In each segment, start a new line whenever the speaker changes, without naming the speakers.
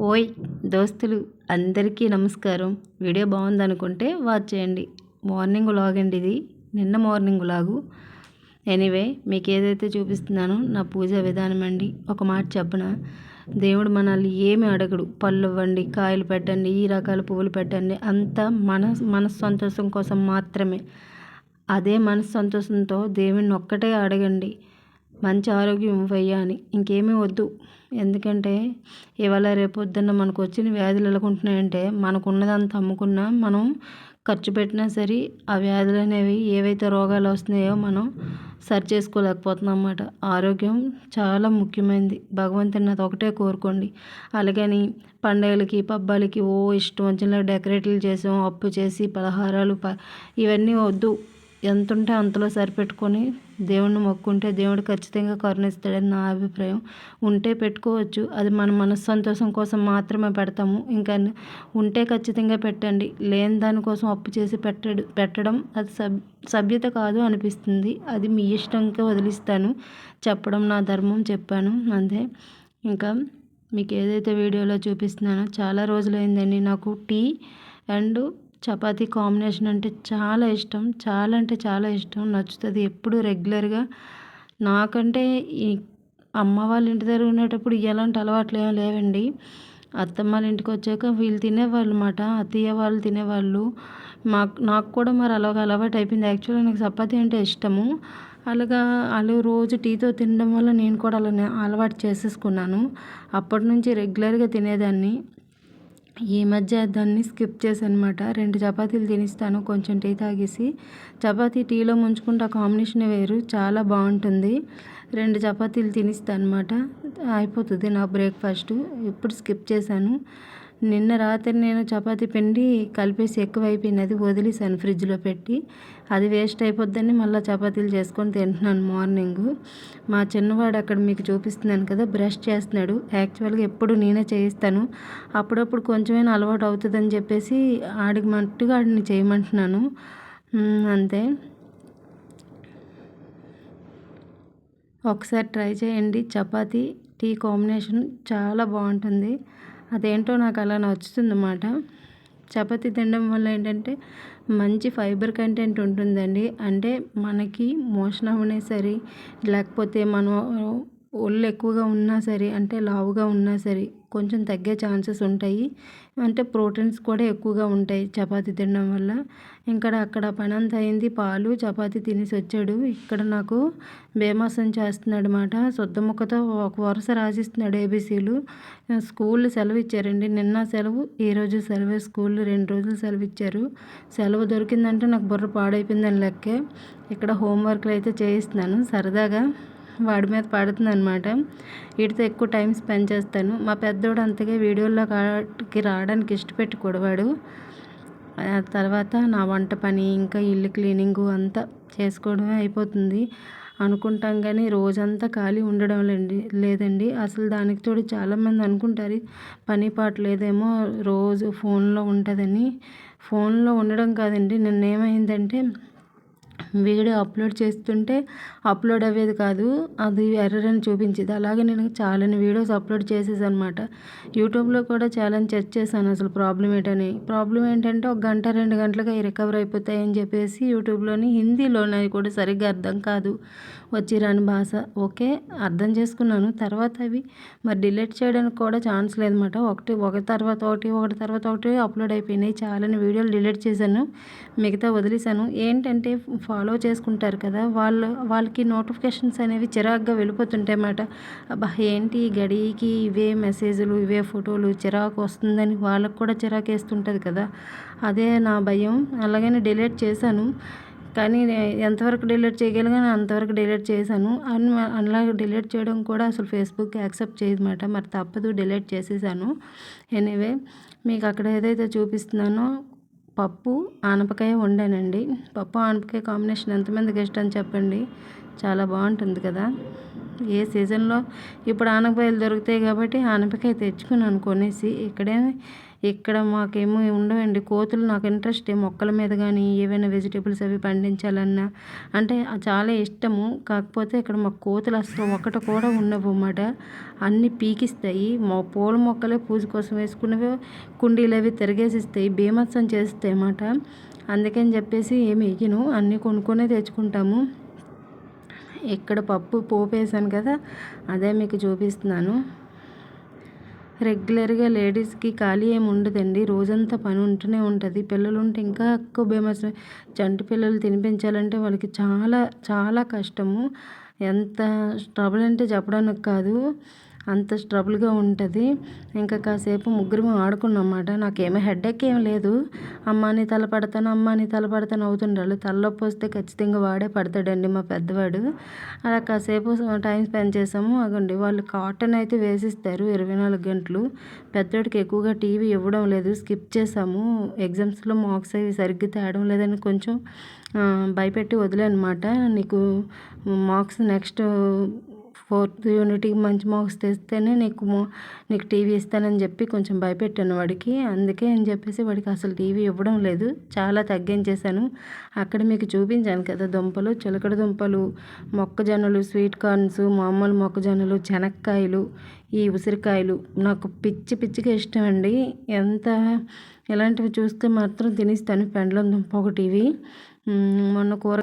ఓయ్ దోస్తులు అందరికీ నమస్కారం. వీడియో బాగుందనుకుంటే వాచ్ చేయండి. మార్నింగ్ వ్లాగ్ అండి ఇది. నిన్న మార్నింగ్ వ్లాగు. ఎనీవే మీకు ఏదైతే చూపిస్తున్నానో నా పూజ విధానం అండి. ఒక మాట చెప్పన? దేవుడు మనల్ని ఏమి అడగడు. పళ్ళు ఇవ్వండి కాయలు పెట్టండి ఈ రకాల పువ్వులు పెట్టండి. అంతా మన మనసు సంతోషం కోసం మాత్రమే. అదే మనసు సంతోషంతో దేవుడిని ఒక్కటే అడగండి. మంచి ఆరోగ్యం ఇవ్వయ్యా అని. ఇంకేమీ వద్దు. ఎందుకంటే ఇవాళ రేపొద్దున్న మనకు వచ్చిన వ్యాధులు ఎలాగుంటున్నాయంటే మనకున్నదంతా అమ్ముకున్నా మనం ఖర్చు పెట్టినా సరే ఆ వ్యాధులు అనేవి ఏవైతే రోగాలు వస్తున్నాయో మనం సరి చేసుకోలేకపోతున్నాం అన్నమాట. ఆరోగ్యం చాలా ముఖ్యమైనది భగవంతుని అది ఒకటే కోరుకోండి. అలాగని పండగలకి పబ్బాలకి ఓ ఇష్టం వచ్చిన డెకరేట్లు చేసాం అప్పు చేసి పలహారాలు ప ఇవన్నీ వద్దు. ఎంత ఉంటే అంతలో సరిపెట్టుకొని దేవుణ్ణి మొక్కుంటే దేవుడు ఖచ్చితంగా కరుణిస్తాడని నా అభిప్రాయం. ఉంటే పెట్టుకోవచ్చు. అది మన మనసు సంతోషం కోసం మాత్రమే పెడతాము. ఇంకా ఉంటే ఖచ్చితంగా పెట్టండి. లేని దానికోసం అప్పు చేసి పెట్టడు పెట్టడం అది సబ్ సభ్యత కాదు అనిపిస్తుంది. అది మీ ఇష్టంగా వదిలిస్తాను. చెప్పడం నా ధర్మం చెప్పాను. అంతే. ఇంకా మీకు ఏదైతే వీడియోలో చూపిస్తున్నానో చాలా రోజులైందండి నాకు టీ అండ్ చపాతీ కాంబినేషన్ అంటే చాలా ఇష్టం. చాలా అంటే చాలా ఇష్టం. నచ్చుతుంది ఎప్పుడు రెగ్యులర్గా. నాకంటే ఈ అమ్మ వాళ్ళ ఇంటి దగ్గర ఉండేటప్పుడు ఎలాంటి అలవాట్లు ఏమి లేవండి. అత్తమ్మ వాళ్ళ ఇంటికి వచ్చాక వీళ్ళు తినేవాళ్ళు అన్నమాట. అత్తయ్య వాళ్ళు తినేవాళ్ళు. మాకు నాకు కూడా మరి అలాగ అలవాటు అయిపోయింది. యాక్చువల్గా నాకు చపాతీ అంటే ఇష్టము. అలాగా వాళ్ళు రోజు టీతో తినడం వల్ల నేను కూడా అలా అలవాటు చేసేసుకున్నాను. అప్పటి నుంచి రెగ్యులర్గా తినేదాన్ని. ఈ మధ్య దాన్ని స్కిప్ అనమాట రెండు చపాతీలు తినిస్తాను కొంచెం టీ తాగేసి. చపాతీ టీలో ముంచుకుంటే కాంబినేషన్ వేరు చాలా బాగుంటుంది. రెండు చపాతీలు తినిస్తాను అనమాట అయిపోతుంది నా బ్రేక్ఫాస్ట్. ఇప్పుడు స్కిప్ చేశాను. నిన్న రాత్రి నేను చపాతీ పిండి కలిపేసి ఎక్కువైపోయింది అది వదిలేసాను ఫ్రిడ్జ్లో పెట్టి అది వేస్ట్ అయిపోద్దని మళ్ళీ చపాతీలు చేసుకొని తింటున్నాను మార్నింగ్. మా చిన్నవాడు అక్కడ మీకు చూపిస్తున్నాను కదా బ్రష్ చేస్తున్నాడు. యాక్చువల్గా ఎప్పుడు నేనే చేయిస్తాను. అప్పుడప్పుడు కొంచెమైనా అలవాటు అవుతుందని చెప్పేసి ఆడికి మట్టుగా ఆడిని చేయమంటున్నాను. అంతే. ఒకసారి ట్రై చేయండి. చపాతీ టీ కాంబినేషన్ చాలా బాగుంటుంది. అదేంటో నాకు అలా నచ్చుతుందన్నమాట. చపాతీ తినడం వల్ల ఏంటంటే మంచి ఫైబర్ కంటెంట్ ఉంటుందండి. అంటే మనకి మోషన్ అవ్వనే సరే లేకపోతే మనం ఒళ్ళు ఎక్కువగా ఉన్నా సరే అంటే లావుగా ఉన్నా సరే కొంచెం తగ్గే ఛాన్సెస్ ఉంటాయి. అంటే ప్రోటీన్స్ కూడా ఎక్కువగా ఉంటాయి చపాతి తినడం వల్ల. ఇక్కడ అక్కడ పని అంతా అయింది. పాలు చపాతి తినేసి వచ్చాడు. ఇక్కడ నాకు బేమాసం చేస్తున్నాడు అనమాట శుద్ధ ముక్కతో ఒక వరుస రాసిస్తున్నాడు ఏబీసీలు. స్కూల్ సెలవు ఇచ్చారండి. నిన్న సెలవు ఈరోజు సెలవు స్కూల్. రెండు రోజులు సెలవు ఇచ్చారు. సెలవు దొరికిందంటే నాకు బుర్ర పాడైపోయిందని లెక్కే. ఇక్కడ హోంవర్క్లు అయితే చేయిస్తున్నాను. సరదాగా వాడి మీద పడుతుంది అనమాట వీటితో ఎక్కువ టైం స్పెండ్ చేస్తాను. మా పెద్దోడు అంతగా వీడియోలో కాటికి రావడానికి ఇష్టపెట్టుకోడు వాడు. తర్వాత నా వంట పని ఇంకా ఇల్లు క్లీనింగు అంతా చేసుకోవడమే అయిపోతుంది. అనుకుంటాం కానీ రోజంతా ఖాళీ ఉండడం లేండి లేదండి. అసలు దానికి తోడు చాలామంది అనుకుంటారు పని పాట లేదేమో రోజు ఫోన్లో ఉంటుందని. ఫోన్లో ఉండడం కాదండి. నిన్న ఏమైందంటే వీడియో అప్లోడ్ చేస్తుంటే అప్లోడ్ అయ్యేది కాదు అది ఎర్రర్ అని చూపించేది. అలాగే నేను చాలా వీడియోస్ అప్లోడ్ చేసేసాను అనమాట యూట్యూబ్లో కూడా చాలా చెక్ చేశాను అసలు ప్రాబ్లం ఏంటని. ప్రాబ్లం ఏంటంటే ఒక గంట రెండు గంటలుగా రికవర్ అయిపోతాయని చెప్పేసి యూట్యూబ్లోని హిందీలోనే కూడా సరిగ్గా అర్థం కాదు. వచ్చి రాని భాష. ఓకే అర్థం చేసుకున్నాను. తర్వాత అవి మరి డిలీట్ చేయడానికి కూడా ఛాన్స్ లేదన్నమాట. ఒకటి ఒక తర్వాత ఒకటి ఒకటి తర్వాత ఒకటి అప్లోడ్ అయిపోయినాయి. చాలా వీడియోలు డిలీట్ చేశాను. మిగతా వదిలేశాను. ఏంటంటే ఫాలో చేసుకుంటారు కదా వాళ్ళు వాళ్ళకి నోటిఫికేషన్స్ అనేవి చిరాగ్గా వెళ్ళిపోతుంటాయి అన్నమాట. అబ్బా ఏంటి గడికి ఇవే మెసేజ్లు ఇవే ఫోటోలు చిరాకు వస్తుందని వాళ్ళకు కూడా చిరాకు వేస్తుంటుంది కదా. అదే నా భయం. అలాగని డిలీట్ చేశాను. కానీ ఎంతవరకు డిలీట్ చేయగలిగాను అంతవరకు డిలీట్ చేశాను. అని అలాగే డిలీట్ చేయడం కూడా అసలు ఫేస్బుక్ యాక్సెప్ట్ చేయదన్నమాట మరి తప్పదు డిలీట్ చేసేసాను. ఎనీవే మీకు అక్కడ ఏదైతే చూపిస్తున్నానో పప్పు ఆనపకాయ వండానండి. పప్పు ఆనపకాయ కాంబినేషన్ ఎంతమందికి ఇష్టం చెప్పండి. చాలా బాగుంటుంది కదా. ఏ సీజన్లో ఇప్పుడు ఆనపకాయలు దొరుకుతాయి కాబట్టి ఆనపకాయ తెచ్చుకున్నాను కొనేసి ఇక్కడే ఇక్కడ మాకేమో ఉండవండి. కోతులు నాకు ఇంట్రెస్ట్ మొక్కల మీద కానీ ఏవైనా వెజిటేబుల్స్ అవి పండించాలన్నా అంటే చాలా ఇష్టము. కాకపోతే ఇక్కడ మాకు కోతులు అసలు ఒకటి కూడా ఉండవు అన్నమాట. అన్నీ పీకిస్తాయి. మా పూల మొక్కలే పూజ కోసం వేసుకున్నవి కుండీలు అవి తిరిగేసిస్తాయి. బీమత్సం చేస్తాయి అన్నమాట. అందుకని చెప్పేసి ఏమి వేయను అన్నీ కొనుక్కొనే తెచ్చుకుంటాము. ఇక్కడ పప్పు పోపు వేసాను కదా అదే మీకు చూపిస్తున్నాను. రెగ్యులర్గా లేడీస్కి ఖాళీ ఏమి ఉండదండి. రోజంతా పని ఉంటూనే ఉంటుంది. పిల్లలు ఉంటే ఇంకా ఎక్కువ బేమస్ చంటి పిల్లలు తినిపించాలంటే వాళ్ళకి చాలా చాలా కష్టము. ఎంత ట్రబుల్ అంటే చెప్పడానికి కాదు. అంత స్ట్రబుల్గా ఉంటుంది. ఇంకా కాసేపు ముగ్గురు ఆడుకున్నమాట నాకేమీ హెడేక్ ఏం లేదు. అమ్మాని తల పడతాను అమ్మాని తల పడతాను అవుతుండాలి తలలోపు వస్తే ఖచ్చితంగా వాడే పడతాడండి మా పెద్దవాడు. అలా కాసేపు టైం స్పెండ్ చేసాము. అగండి వాళ్ళు కాటన్ అయితే వేసిస్తారు ఇరవై నాలుగు గంటలు. పెద్దోడికి ఎక్కువగా టీవీ ఇవ్వడం లేదు. స్కిప్ చేసాము. ఎగ్జామ్స్లో మార్క్స్ అవి సరిగ్గా తేడం లేదని కొంచెం భయపెట్టి వదిలే అనమాట నీకు మార్క్స్ నెక్స్ట్ ఫోర్త్ యూనిట్కి మంచి మార్క్స్ తెస్తేనే నీకు నీకు టీవీ ఇస్తానని చెప్పి కొంచెం భయపెట్టాను వాడికి. అందుకే అని చెప్పేసి వాడికి అసలు టీవీ ఇవ్వడం లేదు. చాలా తగ్గించేశాను. అక్కడ మీకు చూపించాను కదా దుంపలు చిలకడ దుంపలు మొక్కజొన్నలు స్వీట్ కార్న్స్ మామూలు మొక్కజొన్నలు శనక్కాయలు ఈ ఉసిరికాయలు. నాకు పిచ్చి పిచ్చిగా ఇష్టం అండి ఎంత ఇలాంటివి చూస్తే మాత్రం తినిస్తాను పెండలం దుంప ఒకటి మొన్న కూర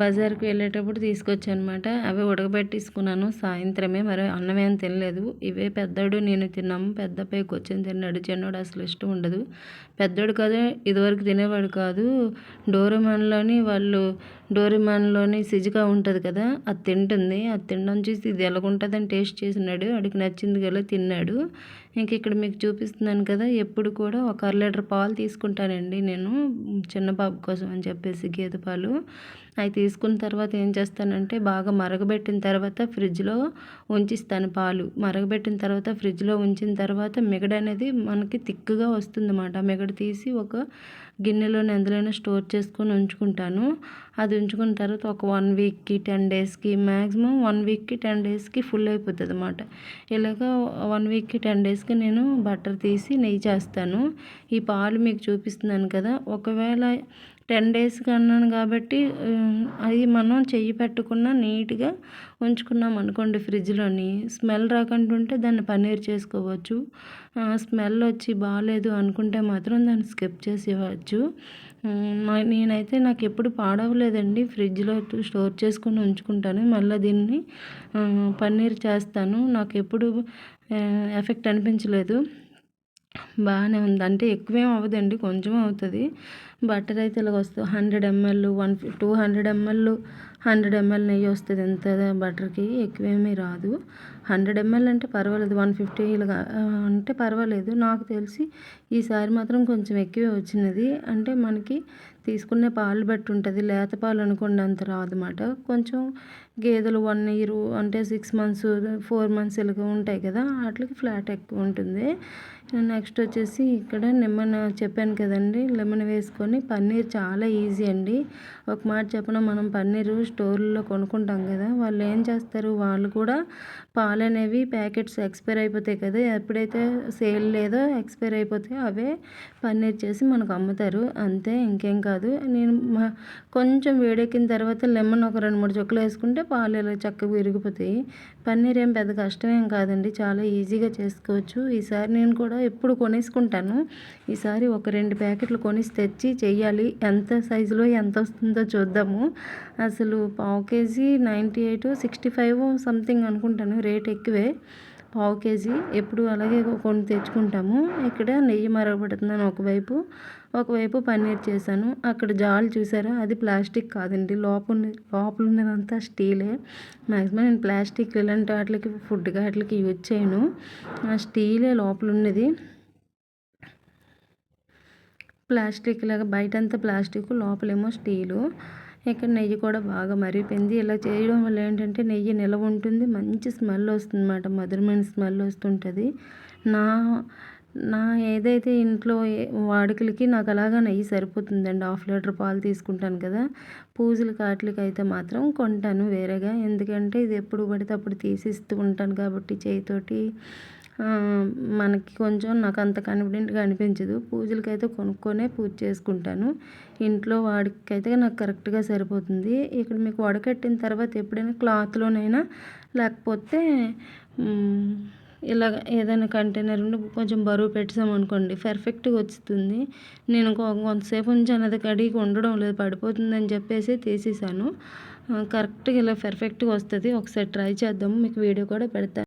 బజార్కి వెళ్ళేటప్పుడు తీసుకొచ్చానమాట. అవి ఉడకబెట్టేసుకున్నాను. సాయంత్రమే మరి అన్నం ఏం తినలేదు. ఇవే పెద్దోడు నేను తిన్నాము పెద్ద పైకి వచ్చింది తిన్నాడు చిన్నోడు అసలు ఇష్టం ఉండదు. పెద్దోడు కదా ఇదివరకు తినేవాడు కాదు. డోరేమాన్లోని వాళ్ళు డోరేమాన్లోని సిజుగా ఉంటుంది కదా అది తింటుంది. అది తినడం చూసి ఇది ఎలాగుంటుందని టేస్ట్ చేసినాడు అడిగి నచ్చింది కదా తిన్నాడు. ఇంక ఇక్కడ మీకు చూపిస్తున్నాను కదా ఎప్పుడు కూడా ఒక అర లీటర్ పాలు తీసుకుంటానండి నేను చిన్న బాబు కోసం అని చెప్పేసి గేదె పాలు. అవి తీసుకున్న తర్వాత ఏం చేస్తానంటే బాగా మరగబెట్టిన తర్వాత ఫ్రిడ్జ్లో ఉంచిస్తాను పాలు. మరగబెట్టిన తర్వాత ఫ్రిడ్జ్లో ఉంచిన తర్వాత మిగడ అనేది మనకి థిక్గా వస్తుందన్నమాట. మిగడ తీసి ఒక గిన్నెలోనే ఎందులోనే స్టోర్ చేసుకొని ఉంచుకుంటాను. అది ఉంచుకున్న తర్వాత ఒక వన్ వీక్కి టెన్ డేస్కి మ్యాక్సిమం వన్ వీక్కి టెన్ డేస్కి ఫుల్ అయిపోతుంది అనమాట ఇలాగ వన్ వీక్కి టెన్ డేస్కి నేను బటర్ తీసి నెయ్యి చేస్తాను. ఈ పాలు మీకు చూపిస్తున్నాను కదా ఒకవేళ టెన్ డేస్కి అన్నాను కాబట్టి అది మనం చెయ్యి పెట్టకుండా నీట్గా ఉంచుకున్నాం అనుకోండి ఫ్రిడ్జ్లోని. స్మెల్ రాకుండా ఉంటే దాన్ని పన్నీర్ చేసుకోవచ్చు. స్మెల్ వచ్చి బాగాలేదు అనుకుంటే మాత్రం దాన్ని స్కిప్ చేసి ఇవ్వచ్చు నేనైతే నాకు ఎప్పుడు పాడవలేదండి. ఫ్రిడ్జ్లో స్టోర్ చేసుకుని ఉంచుకుంటాను. మళ్ళీ దీన్ని పన్నీర్ చేస్తాను. నాకు ఎప్పుడు ఎఫెక్ట్ అనిపించలేదు. బాగానే ఉంది. అంటే ఎక్కువేం అవ్వదండి కొంచెం అవుతుంది. బటర్ అయితే ఇలాగ వస్తుంది. Hundred ML one two hundred ML hundred ML నెయ్యి వస్తుంది. ఎంత బటర్కి ఎక్కువేమీ రాదు. హండ్రెడ్ ఎంఎల్ అంటే పర్వాలేదు వన్ ఫిఫ్టీ ఇలాగా అంటే పర్వాలేదు. నాకు తెలిసి ఈసారి మాత్రం కొంచెం ఎక్కువే వచ్చినది. అంటే మనకి తీసుకునే పాలు బట్టి ఉంటుంది. లేత పాలు అనుకోండి అంత రాదన్నమాట. కొంచెం గేదెలు వన్ ఇయర్ అంటే సిక్స్ మంత్స్ ఫోర్ మంత్స్ ఇలాగ ఉంటాయి కదా వాటికి ఫ్లాట్ ఎక్కువ ఉంటుంది. నెక్స్ట్ వచ్చేసి ఇక్కడ లెమన్ చెప్పాను కదండి లెమన్ వేసుకొని పన్నీర్ చాలా ఈజీ అండి. ఒక మాట చెప్పిన మనం పన్నీరు స్టోర్లో కొనుక్కుంటాం కదా వాళ్ళు ఏం చేస్తారు? వాళ్ళు కూడా పాలు అనేవి ప్యాకెట్స్ ఎక్స్పైర్ అయిపోతాయి కదా ఎప్పుడైతే సేల్ లేదో ఎక్స్పైర్ అయిపోతే అవే పన్నీర్ చేసి మనకు అమ్ముతారు. అంతే ఇంకేం కాదు. నేను కొంచెం వేడెక్కిన తర్వాత లెమన్ ఒక రెండు మూడు చుక్కలు వేసుకుంటే పాలు ఇలా చక్కగా విరిగిపోతాయి. పన్నీర్ ఏం పెద్ద కష్టమేం కాదండి చాలా ఈజీగా చేసుకోవచ్చు. ఈసారి నేను కూడా ఎప్పుడు కొనేసుకుంటాను. ఈసారి ఒక రెండు ప్యాకెట్లు కొనిసి తెచ్చి చెయ్యాలి. ఎంత సైజులో ఎంత వస్తుందో చూద్దాము. అసలు పావు KG ninety eight sixty five something అనుకుంటాను. రేట్ ఎక్కువే పావు కేజీ. ఎప్పుడు అలాగే కొన్ని తెచ్చుకుంటాము. ఇక్కడ నెయ్యి మరగబడుతుందని ఒకవైపు ఒకవైపు పన్నీర్ చేశాను. అక్కడ జాలు చూసారా? అది ప్లాస్టిక్ కాదండి. లోపల లోపల ఉన్నదంతా స్టీలే. మ్యాక్సిమం నేను ప్లాస్టిక్ ఇలాంటి వాటికి ఫుడ్ వాటికి యూజ్ చేయను. స్టీలే లోపల ఉన్నది ప్లాస్టిక్ లాగా బయటంతా ప్లాస్టిక్ లోపలేమో స్టీలు. ఇక్కడ నెయ్యి కూడా బాగా మరిగిపోయింది. ఇలా చేయడం వల్ల ఏంటంటే నెయ్యి నిలవ ఉంటుంది. మంచి స్మెల్ వస్తుంది అన్నమాట మధురమైన స్మెల్ వస్తుంటుంది. నా నా ఏదైతే ఇంట్లో వాడుకలకి నాకు అలాగా నెయ్యి సరిపోతుందండి. హాఫ్ లీటర్ పాలు తీసుకుంటాను కదా. పూజలు కాట్లకి అయితే మాత్రం కొంటాను వేరేగా. ఎందుకంటే ఇది ఎప్పుడు పడితే అప్పుడు తీసిస్తూ ఉంటాను కాబట్టి చేయితోటి. మనకి కొంచెం నాకు అంత కాన్ఫిడెంట్గా అనిపించదు. పూజలకైతే కొనుక్కొనే పూజ చేసుకుంటాను. ఇంట్లో వాడికైతే నాకు కరెక్ట్గా సరిపోతుంది. ఇక్కడ మీకు వడకట్టిన తర్వాత ఎప్పుడైనా క్లాత్లోనైనా లేకపోతే ఇలాగ ఏదైనా కంటైనర్ ఉండి కొంచెం బరువు పెట్టామనుకోండి పర్ఫెక్ట్గా వస్తుంది నేను కొంతసేపు ఉంచి అది కడిగి ఉండడం లేదు పడిపోతుందని చెప్పేసి తీసేసాను. కరెక్ట్గా ఇలా పర్ఫెక్ట్గా వస్తుంది. ఒకసారి ట్రై చేద్దాము. మీకు వీడియో కూడా పెడతాను